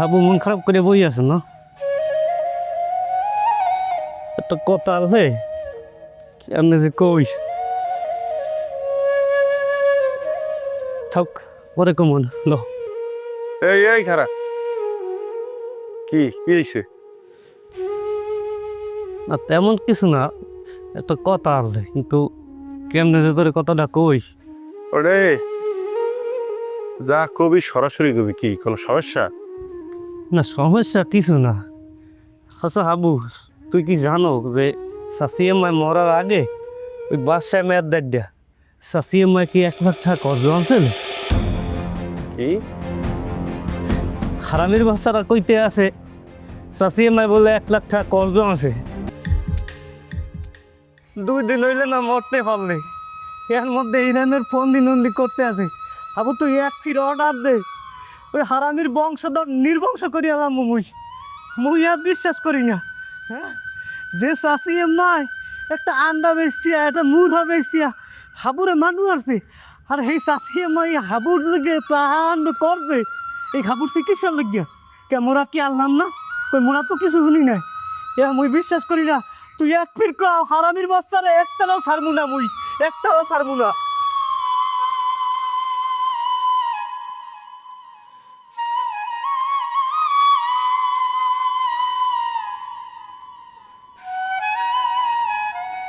হাবু মন খারাপ করে বই আছে না? একটা কথা আছে কেমনে যে কই? থাক পরে কমন লো। এই এই খারা। কি কি হয়েছে না তেমন কিছু না একটা কথা আছে কিন্তু কেমনে যে তোর কথাটা কই? ওরে যা কবি সরাসরি কবি কি কোনো সমস্যা? না সমস্যা কিছু না। আচ্ছা হাবু তুই কি জানো যে শাসিয়ে মায় মরার আগে ওই বাসায় মেয়ের দেখ দেয়া? শাসিয়ে মায় কি এক লাখ টাকা কর্জ আনছিল কি? হারামির বাচ্চারা কইতে আছে শাসিয়ে মায় বলে এক লাখ টাকা কর্জ আছে। দুই দিন হইলে না মরতে পারলে। এর মধ্যে ইরানের ফোন দিন করতে আছে। আবু তুই এক ফির অর্ডার দে। ওই হারামির বংশধর নির্বংশ করি আলাম মুই। মুই আর বিশ্বাস করি না। হ্যাঁ? যে শাসিয়ে মায় একটা আন্ডা বেচছিয়া একটা মুধা বেচছিয়া হাবুরে মানুষ আসছে আর এই শাসিয়ে মাই হাবুর লেগে প্রাণ করবে। এই হাবুর চিকিৎসার লাগিয়া কে মোরা কি আনলাম না? কই মোরা তো কিছু শুনি নাই। এ মুই বিশ্বাস করি না, তুই এক ফির হারামির বাচ্চারে একটাও ছাড়মু না মুই, একটাও ছাড়মু না।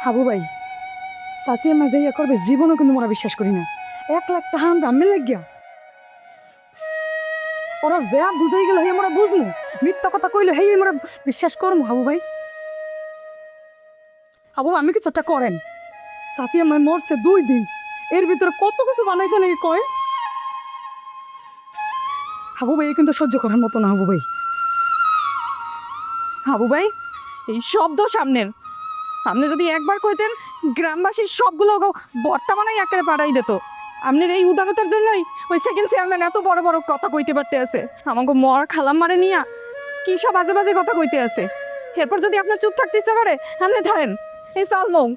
হাবু ভাই, চাচিয়ে মাঝে ইয়ে করবে জীবনও কিন্তু মোরা বিশ্বাস করি না। এক লাখ টাকা আনবে আমি লাগিয়া। ওরা যা বুঝাই গেল হে মোরা বুঝমু। মিথ্যা কথা কইলো হেই মোরা বিশ্বাস করমু, হাবু ভাই। হাবু, আমি কিছু একটা করেন। চাচিয়ে মাই মরছে দুই দিন। এর ভিতরে কত কিছু বানাইছে নাকি কয়? হাবু ভাই কিন্তু সহ্য করার মতো না, হাবু ভাই। হাবু ভাই, এই শব্দ সামনের। আপনি যদি একবার কইতেন গ্রামবাসীর সবগুলো বর্তমানেই একেবারে পাড়াই দিত। আপনার এই উদারতার জন্যই ওই সেকেন্ড চেয়ারম্যান এত বড় বড় কথা কইতে পারতে আছে। আমাকে মর খালাম মারে নিয়া কী সব বাজে বাজে কথা কইতে আছে। এরপর যদি আপনার চুপ থাকতে ইচ্ছা করে, আপনি ধরেন, এই সালমং